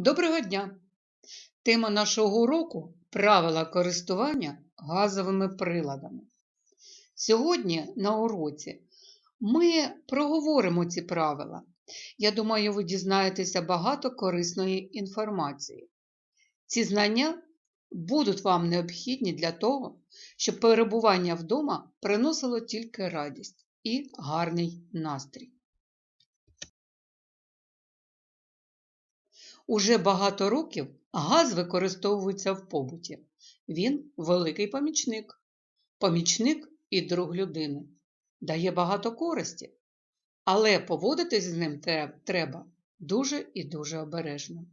Доброго дня! Тема нашого уроку правила користування газовими приладами. Сьогодні на уроці ми проговоримо ці правила. Я думаю, ви дізнаєтеся багато корисної інформації. Ці знання будуть вам необхідні для того, щоб перебування вдома приносило тільки радість і гарний настрій. Уже багато років газ використовується в побуті. Він великий помічник. Помічник і друг людини. Дає багато користі. Але поводитись з ним треба дуже і дуже обережно.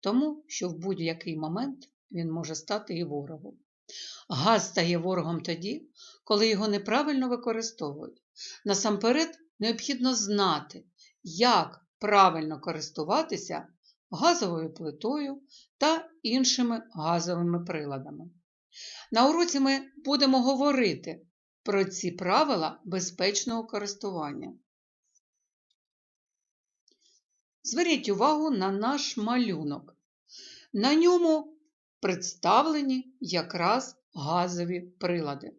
Тому що в будь-який момент він може стати і ворогом. Газ стає ворогом тоді, коли його неправильно використовують. Насамперед необхідно знати, як правильно користуватися газовою плитою та іншими газовими приладами. На уроці ми будемо говорити про ці правила безпечного користування. Зверніть увагу на наш малюнок. На ньому представлені якраз газові прилади.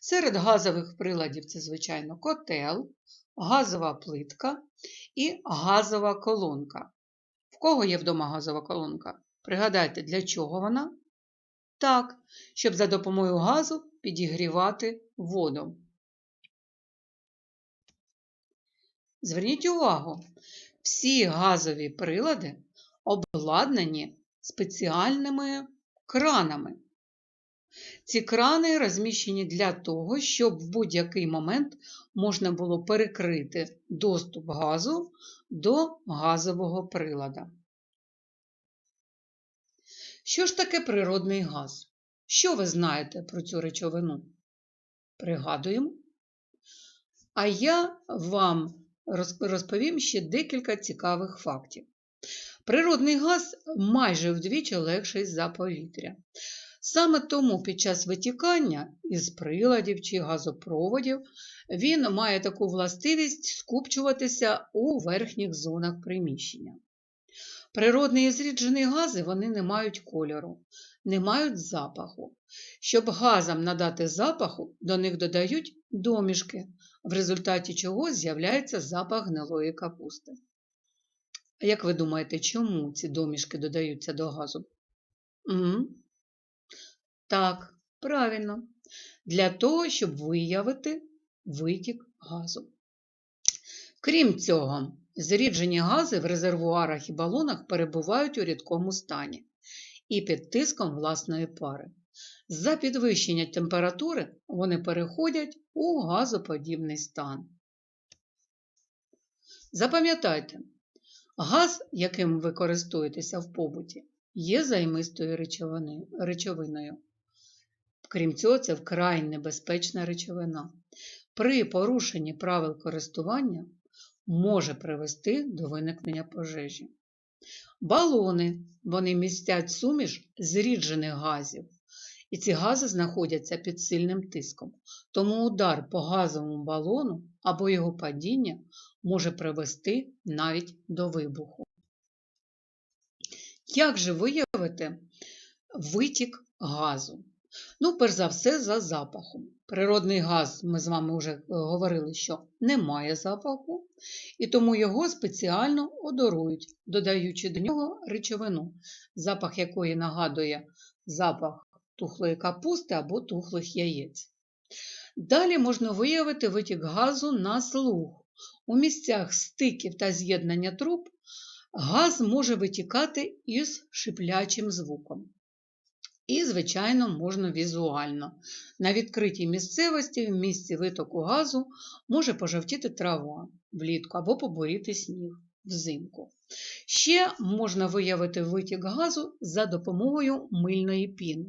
Серед газових приладів це, звичайно, котел, газова плитка і газова колонка. Кого є вдома газова колонка? Пригадайте, для чого вона? Так, щоб за допомогою газу підігрівати воду. Зверніть увагу, всі газові прилади обладнані спеціальними кранами. Ці крани розміщені для того, щоб в будь-який момент можна було перекрити доступ газу до газового прилада. Що ж таке природний газ? Що ви знаєте про цю речовину? Пригадуємо. А я вам розповім ще декілька цікавих фактів. Природний газ майже вдвічі легший за повітря. Саме тому під час витікання із приладів чи газопроводів він має таку властивість скупчуватися у верхніх зонах приміщення. Природні і зріджені гази вони не мають кольору, не мають запаху. Щоб газам надати запаху, до них додають домішки, в результаті чого з'являється запах гнилої капусти. А як ви думаєте, чому ці домішки додаються до газу? Угу. Так, правильно, для того, щоб виявити витік газу. Крім цього, зріджені гази в резервуарах і балонах перебувають у рідкому стані і під тиском власної пари. За підвищення температури вони переходять у газоподібний стан. Запам'ятайте, газ, яким ви користуєтеся в побуті, є займистою речовиною. Крім цього, це вкрай небезпечна речовина. При порушенні правил користування може привести до виникнення пожежі. Балони вони містять суміш зріджених газів, і ці гази знаходяться під сильним тиском. Тому удар по газовому балону або його падіння може привести навіть до вибуху. Як же виявити витік газу? Ну, перш за все, за запахом. Природний газ, ми з вами вже говорили, що не має запаху, і тому його спеціально одорують, додаючи до нього речовину, запах якої нагадує запах тухлої капусти або тухлих яєць. Далі можна виявити витік газу на слух. У місцях стиків та з'єднання труб газ може витікати із шиплячим звуком. І, звичайно, можна візуально. На відкритій місцевості в місці витоку газу може пожовтіти трава влітку або поборіти сніг взимку. Ще можна виявити витік газу за допомогою мильної піни.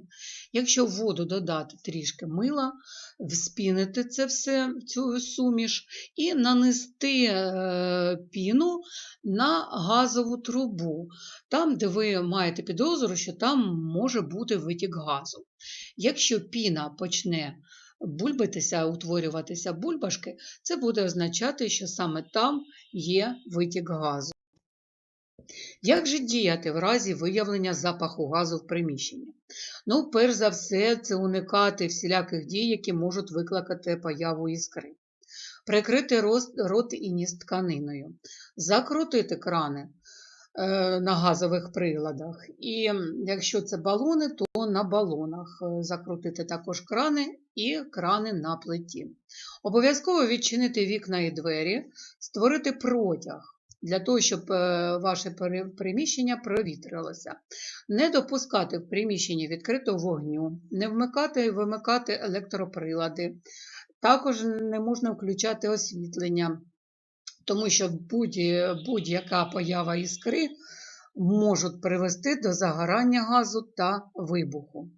Якщо в воду додати трішки мила, вспінити це все, цю суміш, і нанести е, піну на газову трубу, там, де ви маєте підозру, що там може бути витік газу. Якщо піна почне бульбитися, утворюватися бульбашки, це буде означати, що саме там є витік газу. Як же діяти в разі виявлення запаху газу в приміщенні? Ну, перш за все, це уникати всіляких дій, які можуть викликати появу іскри. Прикрити рот і ніс тканиною, закрутити крани на газових приладах. І якщо це балони, то на балонах е, закрутити також крани і крани на плиті. Обов'язково відчинити вікна і двері, створити протяг для того, щоб е, ваше приміщення провітрилося. Не допускати в приміщенні відкритого вогню, не вмикати і вимикати електроприлади. Також не можна включати освітлення, тому що будь- будь-яка поява іскри можуть привести до загорання газу та вибуху.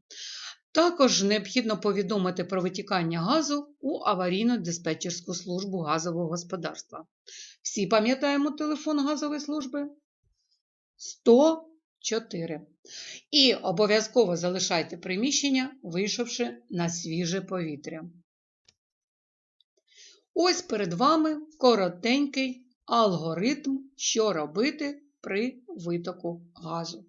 Також необхідно повідомити про витікання газу у аварійну диспетчерську службу газового господарства. Всі пам'ятаємо телефон газової служби 104. І обов'язково залишайте приміщення, вийшовши на свіже повітря. Ось перед вами коротенький алгоритм, що робити при витоку газу.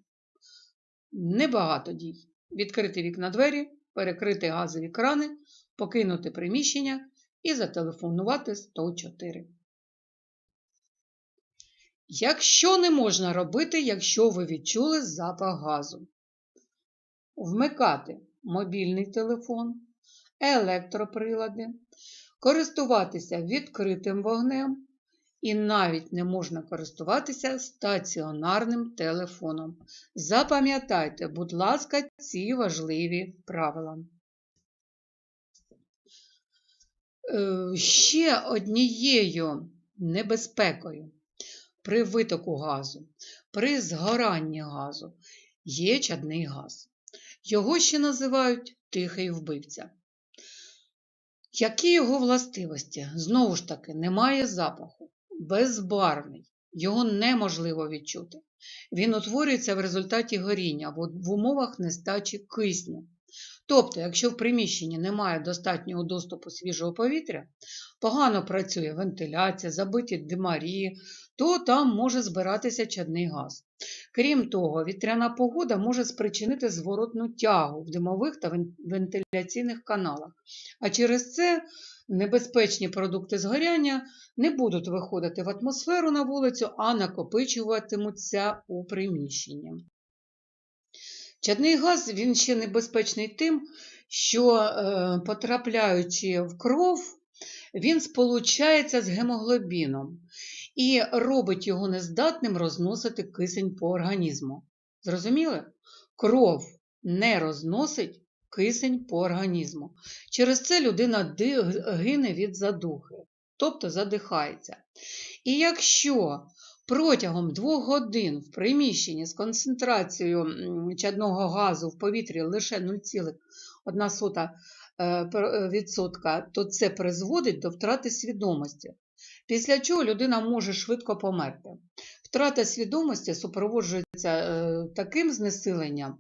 Небагато дій. Відкрити вікна двері, перекрити газові крани, покинути приміщення і зателефонувати 104. Якщо не можна робити, якщо ви відчули запах газу, вмикати мобільний телефон, електроприлади, користуватися відкритим вогнем і навіть не можна користуватися стаціонарним телефоном. Запам'ятайте, будь ласка, ці важливі правила. Е, Ще однією небезпекою при витоку газу, при згоранні газу є чадний газ. Його ще називають тихий вбивця. Які його властивості? Знову ж таки, немає запаху, безбарвний, його неможливо відчути. Він утворюється в результаті горіння в умовах нестачі кисню. Тобто, якщо в приміщенні немає достатнього доступу свіжого повітря, погано працює вентиляція, забиті димарі, то там може збиратися чадний газ. Крім того, вітряна погода може спричинити зворотну тягу в димових та вентиляційних каналах, а через це небезпечні продукти згоряння не будуть виходити в атмосферу на вулицю, а накопичуватимуться у приміщенні. Чадний газ він ще небезпечний тим, що, е, потрапляючи в кров, він сполучається з гемоглобіном і робить його нездатним розносити кисень по організму. Зрозуміли? Кров не розносить кисень по організму. Через це людина гине від задухи, тобто задихається. І якщо протягом двох годин в приміщенні з концентрацією чадного газу в повітрі лише 0,1 е, пер- е, то це призводить до втрати свідомості, після чого людина може швидко померти. Втрата свідомості супроводжується е, таким знесиленням,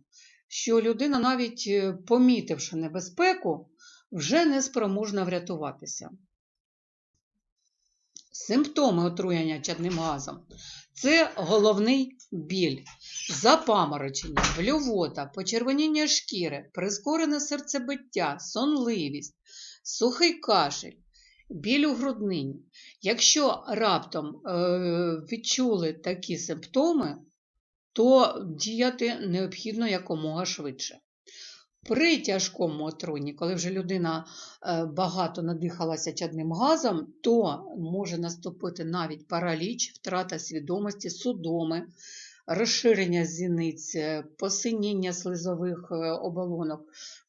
що людина, навіть помітивши небезпеку, вже не спроможна врятуватися. Симптоми отруєння чадним газом це головний біль, запаморочення, блювота, почервоніння шкіри, прискорене серцебиття, сонливість, сухий кашель, біль у груднині. Якщо раптом е, відчули такі симптоми, то діяти необхідно якомога швидше. При тяжкому отруєнні, коли вже людина е, багато надихалася чадним газом, то може наступити навіть параліч, втрата свідомості, судоми, розширення зіниць, е, посиніння слизових е, оболонок,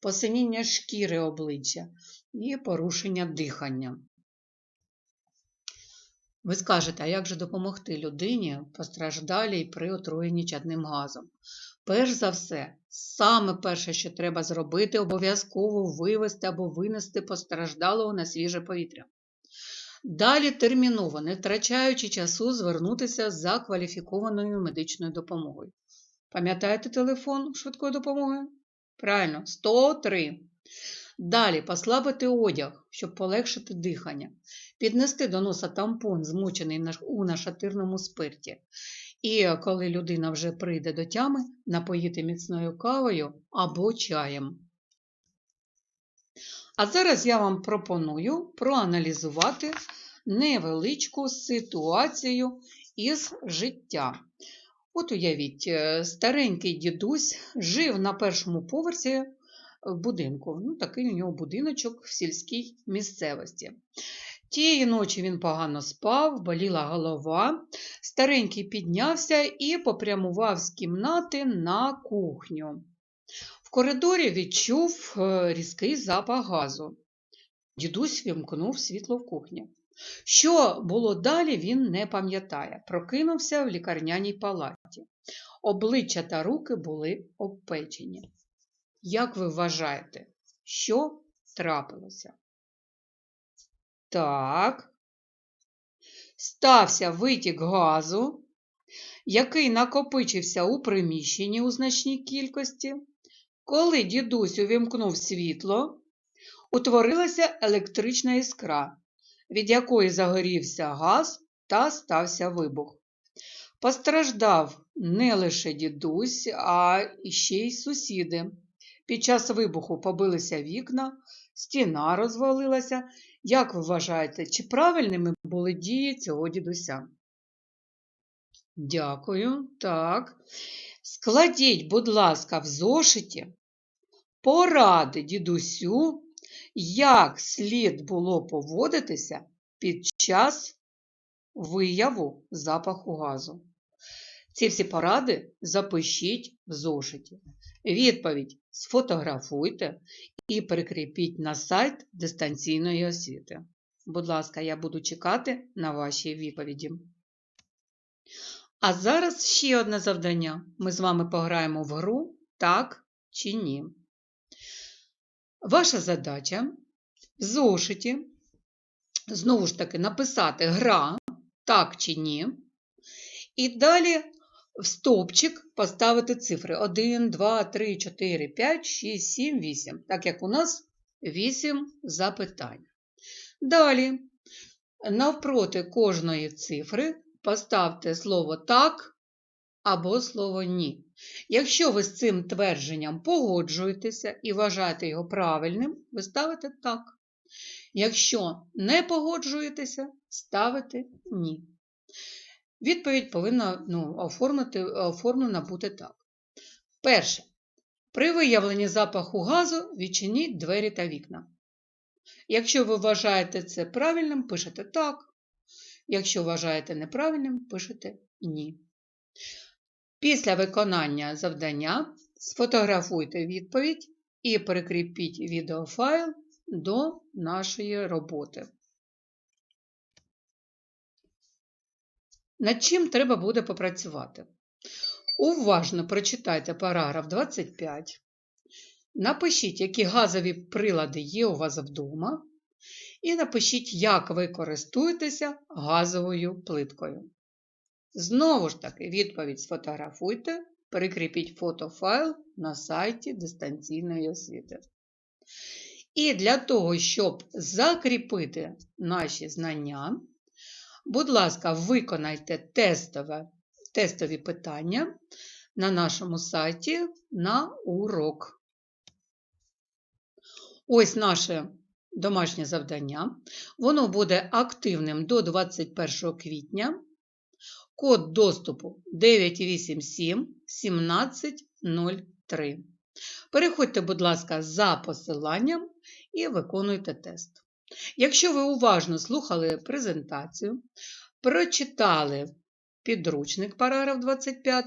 посиніння шкіри обличчя і порушення дихання. Ви скажете, а як же допомогти людині постраждалій при отруєнні чадним газом? Перш за все, саме перше, що треба зробити, обов'язково вивести або винести постраждалого на свіже повітря. Далі терміново, не втрачаючи часу, звернутися за кваліфікованою медичною допомогою. Пам'ятаєте телефон швидкої допомоги? Правильно, 103. Далі послабити одяг, щоб полегшити дихання, піднести до носа тампон, змочений у нашатирному спирті, І коли людина вже прийде до тями, напоїти міцною кавою або чаєм. А зараз я вам пропоную проаналізувати невеличку ситуацію із життя. От уявіть, е, старенький дідусь жив на першому поверсі е, будинку. Ну, такий у нього будиночок в сільській місцевості. Тієї ночі він погано спав, боліла голова. Старенький піднявся і попрямував з кімнати на кухню. В коридорі відчув е, різкий запах газу. Дідусь вімкнув світло в кухні. Що було далі, він не пам'ятає. Прокинувся в лікарняній палаті. Обличчя та руки були обпечені. Як ви вважаєте, що трапилося? Так. Стався витік газу, який накопичився у приміщенні у значній кількості. Коли дідусь увімкнув світло, утворилася електрична іскра, від якої загорівся газ та стався вибух. Постраждав не лише дідусь, а ще й сусіди. Під час вибуху побилися вікна, стіна розвалилася. Як ви вважаєте, чи правильними були дії цього дідуся? Дякую. Так. Складіть, будь ласка, в зошиті поради дідусю, як слід було поводитися під час вияву запаху газу. Ці всі поради запишіть в зошиті. Відповідь сфотографуйте і прикріпіть на сайт дистанційної освіти. Будь ласка, я буду чекати на ваші відповіді. А зараз ще одне завдання. Ми з вами пограємо в гру так чи ні. Ваша задача в зошиті, знову ж таки, написати гра так чи ні. І далі в стовпчик поставити цифри 1, 2, 3, 4, 5, 6, 7, 8, так як у нас 8 запитань. Далі, навпроти кожної цифри поставте слово так або слово ні. Якщо ви з цим твердженням погоджуєтеся і вважаєте його правильним, ви ставите так. Якщо не погоджуєтеся, ставите ні. Відповідь повинна ну, оформити, оформлена бути так. Перше. При виявленні запаху газу відчиніть двері та вікна. Якщо ви вважаєте це правильним, пишете так. Якщо вважаєте неправильним, пишете ні. Після виконання завдання сфотографуйте відповідь і прикріпіть відеофайл до нашої роботи. Над чим треба буде попрацювати? Уважно прочитайте параграф 25. Напишіть, які газові прилади є у вас вдома. І напишіть, як ви користуєтеся газовою плиткою. Знову ж таки, відповідь сфотографуйте, прикріпіть фотофайл на сайті дистанційної освіти. І для того, щоб закріпити наші знання, будь ласка, виконайте тестове, тестові питання на нашому сайті на урок. Ось наше домашнє завдання. Воно буде активним до 21 квітня. Код доступу 987 1703. Переходьте, будь ласка, за посиланням і виконуйте тест. Якщо ви уважно слухали презентацію, прочитали підручник параграф 25,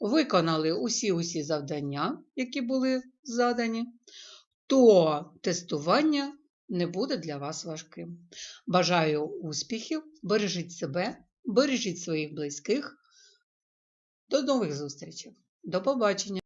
виконали усі-усі завдання, які були задані, то тестування не буде для вас важким. Бажаю успіхів, бережіть себе, бережіть своїх близьких. До нових зустрічей. До побачення!